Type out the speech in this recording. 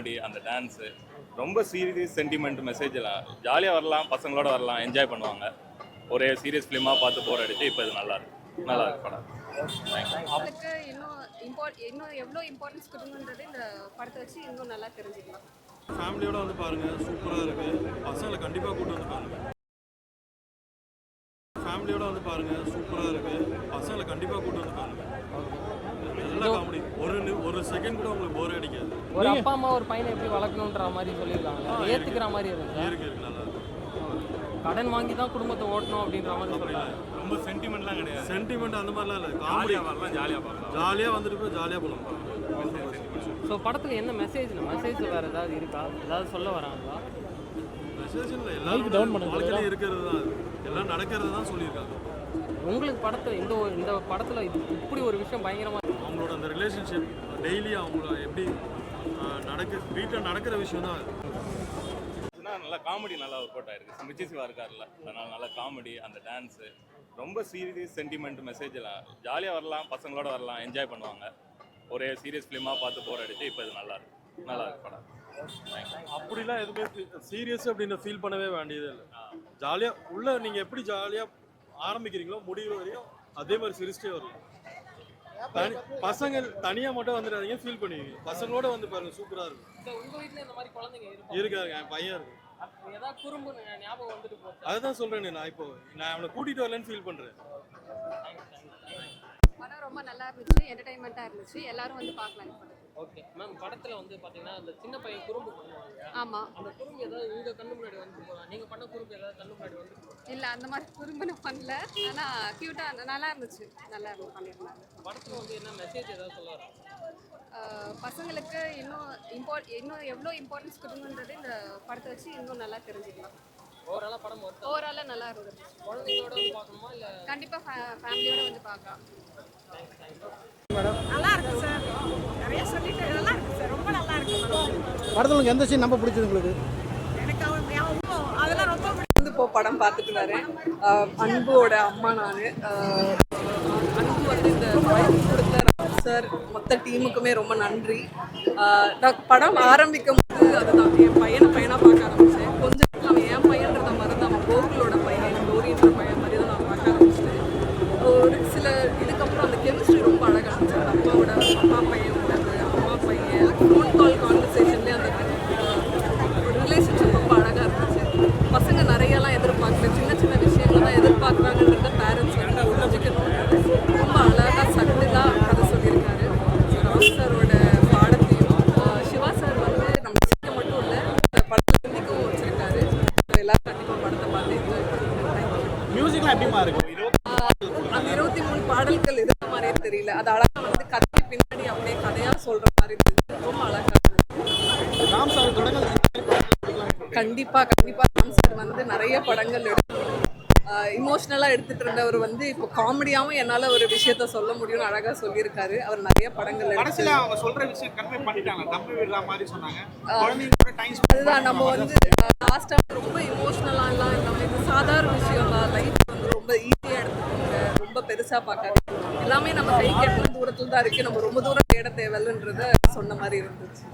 Comedy அந்த dance ரொம்ப serious sentiment message எல்லாம் ஜாலியாக வரலாம் பசங்களோட வரலாம் என்ஜாய் பண்ணுவாங்க. ஒரே சீரியஸ் ஃபிலிமாக பார்த்து போர் அடிச்சு இப்போ இது நல்லா இருக்கு. நல்லா இருக்கு படம். தேங்க்ஸ் அவங்களுக்கு இன்னும் இம்பார்ட் இன்னும் எவ்வளோ இம்பார்ட்டன்ஸ் கொடுங்கன்றது இந்த படத்தை வச்சு இன்னும் நல்லா தெரிஞ்சுக்கலாம். ஃபேமிலியோட வந்து பாருங்க சூப்பராக இருக்கு. பசங்களை கண்டிப்பாக கூட்டு வந்து பாருங்க. ஃபேமிலியோட வந்து பாருங்க சூப்பராக இருக்கு. பசங்களை கண்டிப்பாக கூட்டு வந்து பாருங்க. ஒரு ஒரு செகண்ட் கூட உங்களுக்கு போர் அடிக்காது. ஒரு அப்பா அம்மா ஒரு பையனை எப்படி வளர்க்கணுன்ற மாதிரி சொல்லியிருக்காங்க. ஏத்துக்கிற மாதிரி இருக்கு. இருக்கு இருக்கு நல்லா இருக்கு. கடன் வாங்கி தான் குடும்பத்தை ஓட்டணும் அப்படின்ற மாதிரி சொல்றாங்க. ரொம்ப சென்டிமெண்ட்லாம் கிடையாது. சென்டிமெண்ட் அந்த மாதிரிலாம் இல்லை. காமெடி வரலாம் ஜாலியாக பார்க்கலாம். ஜாலியாக வந்துட்டு போய் ஜாலியாக போகலாம் ஸோ படத்துல என்ன மெசேஜ் மெசேஜ் வேற ஏதாவது இருக்கா? ஏதாவது சொல்ல வராங்களா? மெசேஜ் இல்லை. எல்லாரும் வாழ்க்கையில இருக்கிறது தான். எல்லாம் நடக்கிறது தான் சொல்லியிருக்காங்க. உங்களுக்கு படத்துல இந்த இந்த படத்துல இது இப்படி ஒரு விஷயம் பயங்கரமா இருக்கு. அவங்களோட அந்த ரிலேஷன்ஷிப் டெய்லி அவங்கள எப்படி நடக்க வீட்டில் நடக்கிற விஷயம் தான் நல்லா காமெடி நல்லா ஒர்க் அவுட் ஆயிருக்கு. மிச்சி சிவா இருக்கார்ல அதனால நல்லா காமெடி அந்த டான்ஸு ரொம்ப சீரியஸ் சென்டிமெண்ட் மெசேஜ் எல்லாம். ஜாலியாக வரலாம் பசங்களோட வரலாம் என்ஜாய் பண்ணுவாங்க. ஒரே சீரியஸ் ஃபிலிமாக பார்த்து போர் அடிச்சு இப்போ இது நல்லா இருக்கு. நல்லா இருக்கு படம். அப்படிலாம் எதுவுமே சீரியஸ் அப்படின்னு ஃபீல் பண்ணவே வேண்டியதே இல்லை. ஜாலியாக உள்ள நீங்கள் எப்படி ஜாலியாக ஆரம்பிக்கிறீங்களோ முடிகிற வரையும் அதே மாதிரி சிரிச்சிட்டே வரலாம் தனி பசங்க தனியாக மட்டும் வந்துடாதீங்க ஃபீல் பண்ணுவீங்க பசங்களோட வந்து பாருங்க சூப்பராக இருக்கும். So, உங்க வீட்ல இந்த மாதிரி குழந்தைங்க இருப்பாங்க இருக்காரு என் பையன் இருக்கு. ஏதாவது குறும்பு ஞாபகம் வந்துட்டு போச்சு? அதுதான் சொல்கிறேன் நான் இப்போ நான் அவனை கூட்டிகிட்டு வரலன்னு ஃபீல் பண்ணுறேன் படம் ரொம்ப நல்லா இருந்துச்சு என்டர்டைன்மெண்ட்டாக இருந்துச்சு. எல்லாரும் வந்து பார்க்கலாம் ஓகே மேம் படத்துல வந்து பாத்தீங்கன்னா அந்த சின்ன பையன் குறும்பு பண்ணுவாங்க ஆமாம் அந்த குறும்பு ஏதாவது உங்க கண்ணு முன்னாடி இல்லை அந்த மாதிரி குறும்பு நான் பண்ணல. ஆனால் க்யூட்டாக நல்லா இருந்துச்சு. நல்லா இருந்து பண்ணியிருந்தாங்க படத்துல வந்து என்ன மெசேஜ் ஏதாவது சொல்ல வராங்க ஆஹ் பசங்களுக்கு இன்னும் இம்பார்ட் இன்னும் எவ்வளோ இம்பார்ட்டன்ஸ் கொடுங்கன்றது இந்த படத்தை வச்சு இன்னும் நல்லா தெரிஞ்சுக்கலாம். ஓவராலா படம் ஓவராலாக நல்லா இருந்தது. குழந்தைங்களோட பார்க்கணுமா இல்ல? கண்டிப்பாக ஃபேமிலியோட வந்து பார்க்கலாம். நல்லா இருக்கு சார் நிறைய சொல்லிட்டு நல்லா இருக்கு சார் ரொம்ப நல்லா இருக்கு படம். படத்தில் உங்களுக்கு எந்த சீன் ரொம்ப பிடிச்சது உங்களுக்கு எனக்கு அவங்க அவங்க அதெல்லாம் இப்போ படம் பார்த்துட்டு வரேன். ஆஹ் அன்புவோட அம்மா நான். அன்பு வந்து இந்த வாய்ப்பு கொடுத்த சார் மொத்த டீமுக்குமே ரொம்ப நன்றி. ஆஹ் நான் படம் ஆரம்பிக்கும் போது அதுதான். என் பையனை எதிர்பார்க்குறாங்கன்றத பேரண்ட்ஸ் வந்து புரிஞ்சுக்கணும் ரொம்ப அழகாக சட்டிலாக கதை சொல்லியிருக்காரு. ராம் சாரோட பாடத்தையும் சிவா சார் வந்து நம்ம சிக்க மட்டும் இல்லை படத்தில் சிந்திக்கவும் வச்சிருக்காரு. எல்லாரும் கண்டிப்பாக படத்தை பார்த்து என்ஜாய் இருக்கு அந்த இருபத்தி மூணு பாடல்கள் இருந்த மாதிரியே தெரியல. அது அழகா வந்து கதை பின்னாடி அப்படியே கதையா சொல்ற மாதிரி இருந்துச்சு ரொம்ப அழகா இருந்துச்சு ராம் சார் தொடங்கல் கண்டிப்பா கண்டிப்பா. ராம் சார் வந்து நிறைய படங்கள் எடுத்து இமோஷ்னலாக எடுத்துட்டு இருந்தவர் வந்து இப்போ காமெடியாவும் என்னால ஒரு விஷயத்த சொல்ல முடியும்னு அழகா சொல்லியிருக்காரு. அவர் நிறைய படங்கள் கடைசியில் அவங்க சொல்ற விஷயம் கன்வே பண்ணிட்டாங்க. தம்பி விடுற மாதிரி சொன்னாங்க. டைம் அதுதான் நம்ம வந்து லாஸ்ட்டாக ரொம்ப இமோஷ்னலாக எல்லாம் இல்லாமல் இது சாதாரண விஷயம் தான். லைஃப் வந்து ரொம்ப ஈஸியாக எடுத்துக்கோங்க. ரொம்ப பெருசாக பார்க்காது எல்லாமே நம்ம கை கெட்டின தூரத்தில் தான் இருக்குது நம்ம ரொம்ப தூரம் தேட தேவையில்லைன்றத சொன்ன மாதிரி இருந்துச்சு.